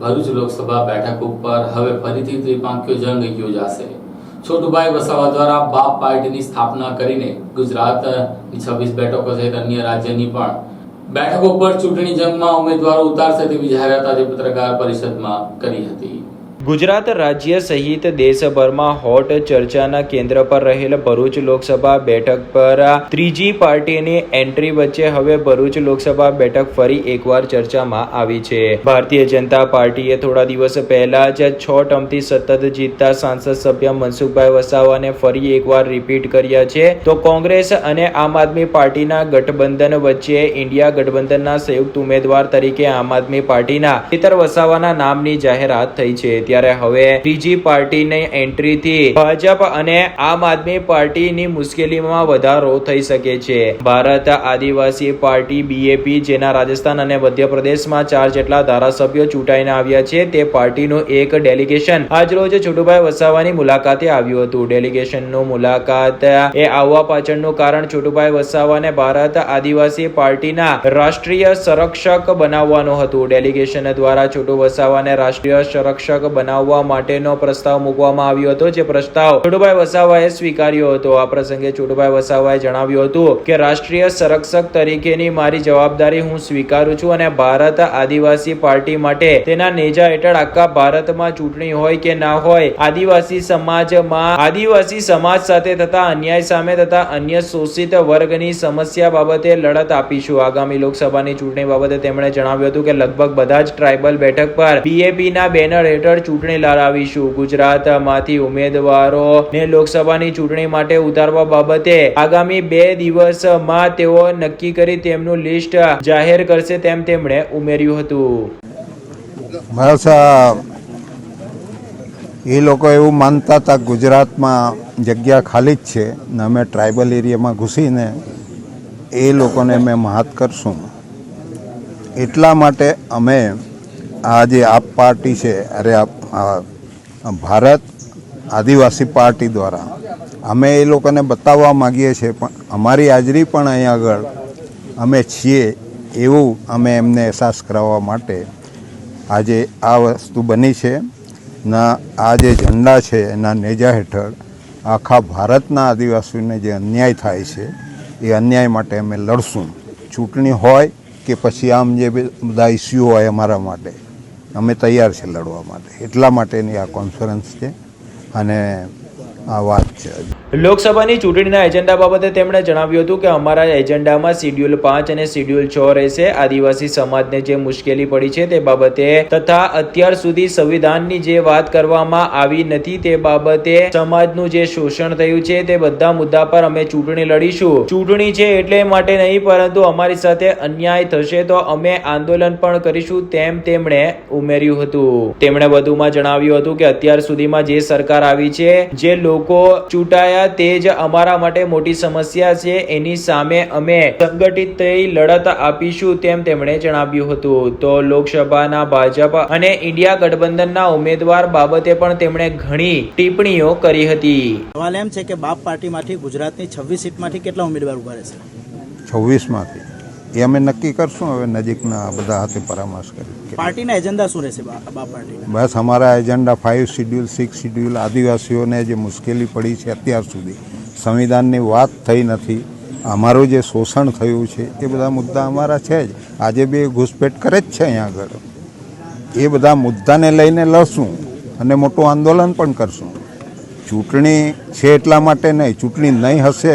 ભરૂચ લોકસભા બેઠક ઉપર હવે ફરીથી ત્રિપાંખ્યો જંગ યોજાશે છોટુભાઈ વસાવા દ્વારા બાપ પાર્ટીની સ્થાપના કરીને ગુજરાતની છવ્વીસ બેઠકો સહિત અન્ય રાજ્યની પણ બેઠકો પર ચૂંટણી જંગમાં ઉમેદવારો ઉતારશે તેવી જાહેરાત આજે પત્રકાર પરિષદમાં કરી હતી. ગુજરાત રાજ્ય સહિત દેશભરમાં હોટ ચર્ચાના કેન્દ્ર પર રહેલ ભરૂચ લોકસભા બેઠક પર ત્રીજી પાર્ટીની એન્ટ્રી વચ્ચે હવે ભરૂચ લોકસભા બેઠક ફરી એકવાર ચર્ચામાં આવી છે. ભારતીય જનતા પાર્ટીએ થોડા દિવસ પહેલા જ છ ટર્મથી સતત જીતતા સાંસદ સભ્ય મનસુખભાઈ વસાવાને ફરી એકવાર રિપીટ કર્યા છે. તો કોંગ્રેસ અને આમ આદમી પાર્ટીના ગઠબંધન વચ્ચે ઇન્ડિયા ગઠબંધનના સંયુક્ત ઉમેદવાર તરીકે આમ આદમી પાર્ટીના પિતર વસાવાના નામની જાહેરાત થઈ છે. ત્યારે હવે ત્રીજી પાર્ટીની એન્ટ્રીથી ભાજપ અને આમ આદમી પાર્ટીની મુશ્કેલીમાં વધારો થઈ શકે છે. ભારત આદિવાસી પાર્ટી બીએપી જેના રાજસ્થાન અને મધ્યપ્રદેશમાં ચાર જેટલા ધારાસભ્યો ચૂંટાઈને આવ્યા છે તે પાર્ટીનું એક ડેલિગેશન આજરોજ છોટુભાઈ વસાવાની મુલાકાતે આવ્યું હતું. ડેલિગેશનનું મુલાકાત એ આવવા પાછળનું કારણ છોટુભાઈ વસાવાને ભારત આદિવાસી પાર્ટીના રાષ્ટ્રીય સંરક્ષક બનાવવાનું હતું. ડેલિગેશન દ્વારા છોટુ વસાવાને રાષ્ટ્રીય સંરક્ષક બનાવવા માટેનો પ્રસ્તાવ મૂકવામાં આવ્યો હતો. જે પ્રસ્તાવ છોટુભાઈ વસાવાએ સ્વીકાર્યો હતો. આ પ્રસંગે છોટુભાઈ વસાવાએ જણાવ્યું હતું કે, રાષ્ટ્રીય સંરક્ષક તરીકેની મારી જવાબદારી હું સ્વીકારું છું અને ભારત આદિવાસી પાર્ટી માટે તેના નેજા હેઠળ આખા ભારતમાં ચૂંટણી હોય કે ના હોય, આદિવાસી સમાજમાં, આદિવાસી સમાજ સાથે થતા અન્યાય સામે તથા અન્ય શોષિત વર્ગની સમસ્યા બાબતે લડત આપીશું. આગામી લોકસભાની ચૂંટણી બાબતે તેમણે જણાવ્યું હતું કે, લગભગ બધા જ ટ્રાઇબલ બેઠક પર બીએપી ના બેનર હેઠળ ચૂંટણી લડાવીશું ગુજરાતમાંથી ઉમેદવારોને લોકસભાની ચૂંટણી માટે ઉતારવા બાબતે આગામી બે દિવસમાં તેઓ નક્કી કરી તેમનું લિસ્ટ જાહેર કરશે તેમ તેમણે ઉમેર્યું હતું. એ લોકો એવું માનતા હતા ગુજરાતમાં જગ્યા ખાલી જ છે ને અમે ટ્રાઇબલ એરિયામાં ઘૂસીને એ લોકોને અમે મહાત કરશું. એટલા માટે અમે આ જે આપ પાર્ટી છે, અરે આપ ભારત આદિવાસી પાર્ટી દ્વારા અમે એ લોકોને બતાવવા માગીએ છીએ, પણ અમારી હાજરી પણ અહીં આગળ અમે છીએ એવું અમે એમને અહેસાસ કરાવવા માટે આજે આ વસ્તુ બની છે. ના, આ જે ઝંડા છે એના નેજા હેઠળ આખા ભારતના આદિવાસીઓને જે અન્યાય થાય છે, એ અન્યાય માટે અમે લડશું. ચૂંટણી હોય કે પછી આમ જે બધા ઇસ્યુ હોય અમારા માટે. અમે તૈયાર છીએ લડવા માટે. એટલા માટેની આ કોન્ફરન્સ છે. અને આ વાત છે. લોકસભાની ચૂંટણીના એજન્ડા બાબતે તેમણે જણાવ્યું હતું કે અમારા એજન્ડામાં શિડ્યુલ પાંચ અને શિડ્યુલ છ રહેશે. આદિવાસી સમાજને જે મુશ્કેલી પડી છે તે બાબતે તથા અત્યાર સુધી સંવિધાનની જે વાત કરવામાં આવી નથી તે બાબતે સમાજનું જે શોષણ થયું છે તે બધા મુદ્દા પર અમે ચૂંટણી લડીશું. ચૂંટણી છે એટલે માટે નહીં, પરંતુ અમારી સાથે અન્યાય થશે તો અમે આંદોલન પણ કરીશું તેમ તેમણે ઉમેર્યું હતું. તેમણે વધુમાં જણાવ્યું હતું કે અત્યાર સુધીમાં જે સરકાર આવી છે, જે લોકો ચૂંટાયા તે જ અમારા માટે મોટી સમસ્યા છે. એની સામે અમે સંગઠિત થઈ લડત આપીશું તેમ તેમણે જણાવ્યું હતું. તો લોકસભાના ભાજપ અને ઇન્ડિયા ગઠબંધનના ઉમેદવાર બાબતે પણ તેમણે ઘણી ટિપ્પણીઓ કરી હતી. સવાલ એમ છે કે બાપ પાર્ટીમાંથી ગુજરાતની છવ્વીસ સીટમાંથી કેટલા ઉમેદવાર ઊભા રહેશે? છવ્વીસમાંથી. એ અમે નક્કી કરશું હવે નજીકના બધા હાથે પરામર્શ કરી પાર્ટીના એજન્ડા શું રહેશે બસ અમારા agenda five schedule six schedule આદિવાસીઓને જે મુશ્કેલી પડી છે અત્યાર સુધી સંવિધાનની વાત થઈ નથી અમારું જે શોષણ થયું છે એ બધા મુદ્દા અમારા છે જ. આજે બી ઘૂસપેટ કરે જ છે અહીંયા આગળ. એ બધા મુદ્દાને લઈને લડશું અને મોટું આંદોલન પણ કરશું. ચૂંટણી છે એટલા માટે નહીં ચૂંટણી નહીં હશે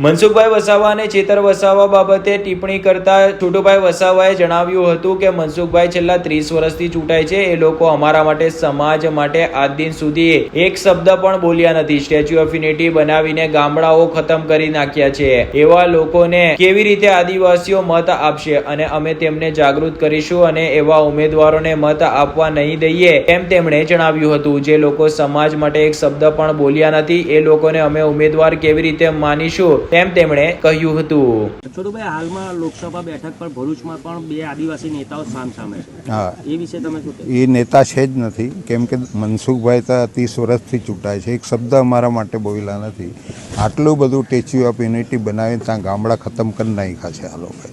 મનસુખભાઈ વસાવા અને ચેતર વસાવા બાબતે ટિપ્પણી કરતા છોટુભાઈ વસાવાએ જણાવ્યું હતું કે મનસુખભાઈ છેલ્લા ત્રીસ વર્ષથી ચૂંટાય છે. એ લોકો અમારા માટે, સમાજ માટે આજ દિન સુધી એક શબ્દ પણ બોલ્યા નથી. સ્ટેચ્યુ ઓફ યુનિટી બનાવીને ગામડાઓ ખતમ કરી નાખ્યા છે. એવા લોકોને કેવી રીતે આદિવાસીઓ મત આપશે અને અમે તેમને જાગૃત કરીશું અને એવા ઉમેદવારોને મત આપવા નહીં દઈએ એમ તેમણે જણાવ્યું હતું. જે લોકો સમાજ માટે એક શબ્દ પણ બોલ્યા નથી, એ લોકોને અમે ઉમેદવાર કેવી રીતે માનીશું તેમ તેમણે કહ્યું હતું. છોટુભાઈ હાલમાં લોકસભા બેઠક પર ભરૂચમાં પણ બે આદિવાસી નેતાઓ સામ સામે છે. હા. એ વિશે તમે શું એ નેતા છે જ નથી. કેમ કે મનસુખભાઈ તો ત્રીસ વર્ષથી ચૂંટાય છે. એક શબ્દ અમારા માટે બોલેલા નથી. આટલું બધું સ્ટેચ્યુ ઓફ યુનિટી બનાવીને ત્યાં ગામડા ખતમ કરી નાખ્યા છે આ લોકોએ.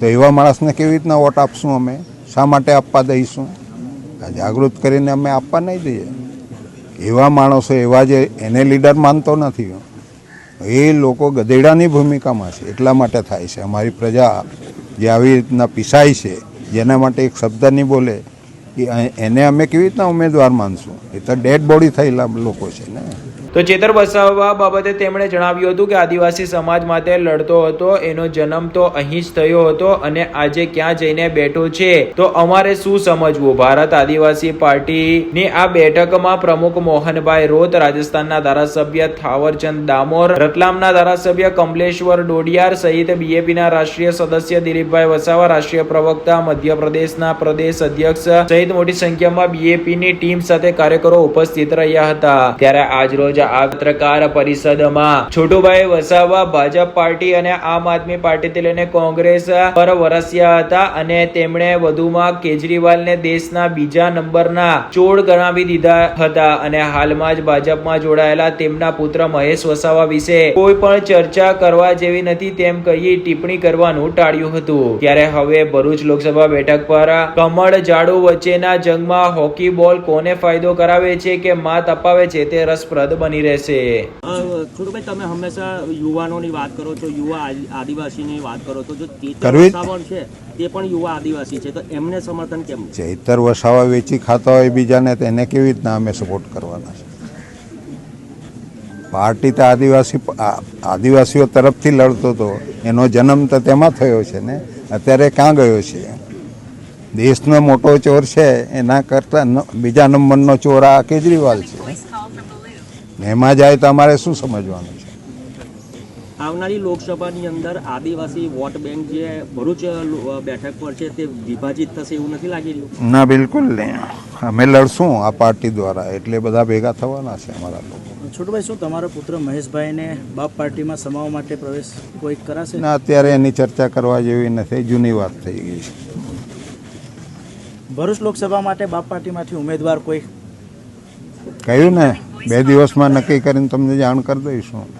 તો એવા માણસને કેવી રીતના વોટ આપશું અમે? શા માટે આપવા દઈશું? આ જાગૃત કરીને અમે આપવા નહીં દઈએ. એવા માણસો એવા જે એને લીડર માનતો નથી. એ લોકો ગધેડાની ભૂમિકામાં છે, એટલા માટે થાય છે. અમારી પ્રજા જે આવી રીતના પીસાય છે, જેના માટે એક શબ્દ નહીં બોલે એને અમે કેવી રીતના ઉમેદવાર માનશું? એ તો ડેડ બોડી થયેલા લોકો છે ને. તો ચેતર વસાવા બાબતે તેમણે જણાવ્યું હતું કે આદિવાસી સમાજ માટે લડતો હતો, એનો જન્મ તો અહીં જ થયો હતો અને આજે ક્યાં જઈને બેઠો છે? તો અમારે શું સમજવું? ભારત આદિવાસી પાર્ટીની આ બેઠકમાં પ્રમુખ મોહનભાઈ રોત, રાજસ્થાનના ધારાસભ્ય થાવરચંદ દામોર રતલામના ધારાસભ્ય કમલેશ્વર ડોડિયાર સહિત બીએપીના રાષ્ટ્રીય સદસ્ય દિલીપભાઈ વસાવા, રાષ્ટ્રીય પ્રવક્તા મધ્યપ્રદેશના પ્રદેશ અધ્યક્ષ સહિત મોટી સંખ્યામાં બીએપીની ટીમ સાથે કાર્યકરો ઉપસ્થિત રહ્યા હતા. ત્યારે પત્રકાર પરિષદમાં. છોટુભાઈ વસાવા ભાજપ પાર્ટી અને આમ આદમી પાર્ટીથી લઈને કોંગ્રેસ પર વરસ્યા હતા અને તેમણે વધુમાં કેજરીવાલને દેશના બીજા નંબરના ચોર ગણાવી દીધા હતા અને હાલમાં જ ભાજપમાં જોડાયેલા તેમના પુત્ર મહેશ વસાવા વિશે કોઈ પણ ચર્ચા કરવા જેવી નથી તેમ કહી ટિપ્પણી કરવાનું ટાળ્યું હતું. ત્યારે હવે ભરૂચ લોકસભા બેઠક પર કમળ જાડુ વચ્ચેના જંગમાં હોકી બોલ કોને ફાયદો કરાવે છે કે માત અપાવે છે તે રસપ્રદ બની રહેશે. અ, તમે હંમેશા યુવાનોની વાત કરો છો યુવા આદિવાસીની વાત કરો છો. જો ચેતન વસાવણ છે તે પણ યુવા આદિવાસી છે તો એમને સમર્થન કેમ? ચૈતર વસાવા વેચી ખાતા હોય બીજાને તો એને કેવી રીતના અમે સપોર્ટ કરવાના છે? પાર્ટી તો આદિવાસી આદિવાસીઓ તરફથી લડતો હતો એનો જન્મ તો તેમાં થયો છે ને? અત્યારે ક્યાં ગયો છે? દેશનો મોટો ચોર છે એના કરતાં બીજા નંબરનો ચોર આ કેજરીવાલ છે. એમાં જાય તો અમારે શું સમજવાનું છે? આવનારી લોકસભાની અંદર આદિવાસી વોટ બેંક જે ભરૂચ બેઠક પર છે તે વિભાજિત થશે એવું નથી લાગી રહ્યું? ના બિલકુલ નહીં. અમે લડશું આ પાર્ટી દ્વારા. એટલે બધા ભેગા થવાના છે અમારા લોકો. છોટુભાઈ શું તમારો પુત્ર મહેશભાઈને બાપ પાર્ટીમાં સમાવવા માટે પ્રવેશ કોઈ કરાશે? ના અત્યારે એની ચર્ચા કરવા જેવી નથી. જૂની વાત થઈ ગઈ છે. ભરૂચ લોકસભા માટે બાપ પાર્ટીમાંથી ઉમેદવાર કોઈ? કહ્યું ને? બે દિવસમાં નક્કી કરીને તમને જાણ કરી દઈશું.